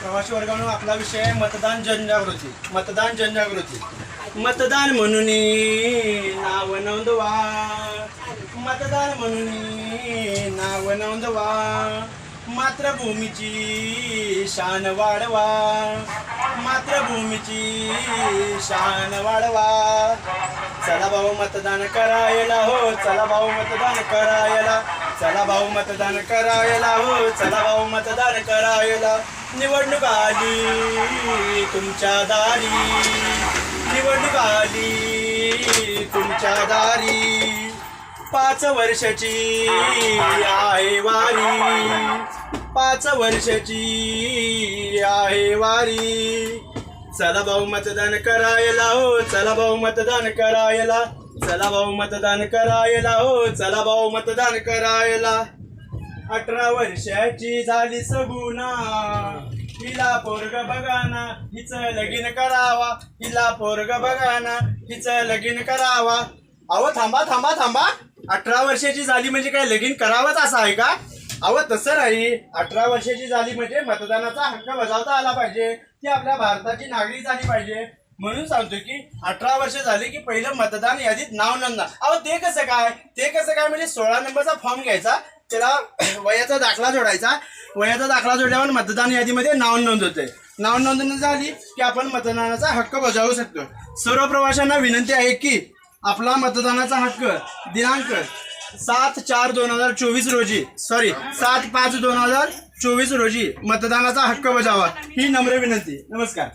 प्रवासी वर्गानं आपला विषय आहे मतदान जनजागृती. मतदान जनजागृती. मतदान म्हणून नाव नोंदवा. मतदान म्हणून नाव नोंदवा. मातृभूमीची शान वाढवा. मातृभूमीची शान वाढवा. चला भाऊ मतदान करायला हो चला भाऊ मतदान करायला. चला भाऊ मतदान करायला हो चला भाऊ मतदान करायला. निवडणूक आली तुमच्या दारी. निवडणूक आली तुमच्या दारी. पाच वर्षाची आहे वारी. पाच वर्षाची आहे वारी. चला भाऊ मतदान करायला हो चला भाऊ मतदान करायला. चला भाऊ मतदान करायला हो चला भाऊ मतदान करायला. अठरा वर्षाची झाली सगुना हिला पोरग बघाना हिचं लगीन करावा. हिला पोरग बघाना हिचं लगीन करावा. अहो थांबा थांबा थांबा. अठरा वर्षाची झाली म्हणजे काय लगीन करावंच असं आहे का? अहो तसं नाही. अठरा वर्षाची झाली म्हणजे मतदानाचा हक्क बजावता आला पाहिजे. ती आपल्या भारताची नागरिक झाली पाहिजे. म्हणून सांगतो की अठरा वर्ष झाली की पहिलं मतदान यादीत नाव नोंदणार अहो ते कसं काय? ते कसं काय म्हणजे सोळा नंबरचा फॉर्म घ्यायचा? त्याला वयाचा दाखला जोडायचा. वयाचा दाखला जोडल्यावर मतदान यादीमध्ये नाव नोंद होते नाव नोंदणी झाली की आपण मतदानाचा हक्क बजावू शकतो. सर्व प्रवाशांना विनंती आहे की आपला मतदानाचा हक्क दिनांक सात चार दोन हजार चोवीस रोजी सॉरी सात पाच दोन हजार चोवीस रोजी मतदानाचा हक्क बजावा. ही नम्र विनंती. नमस्कार.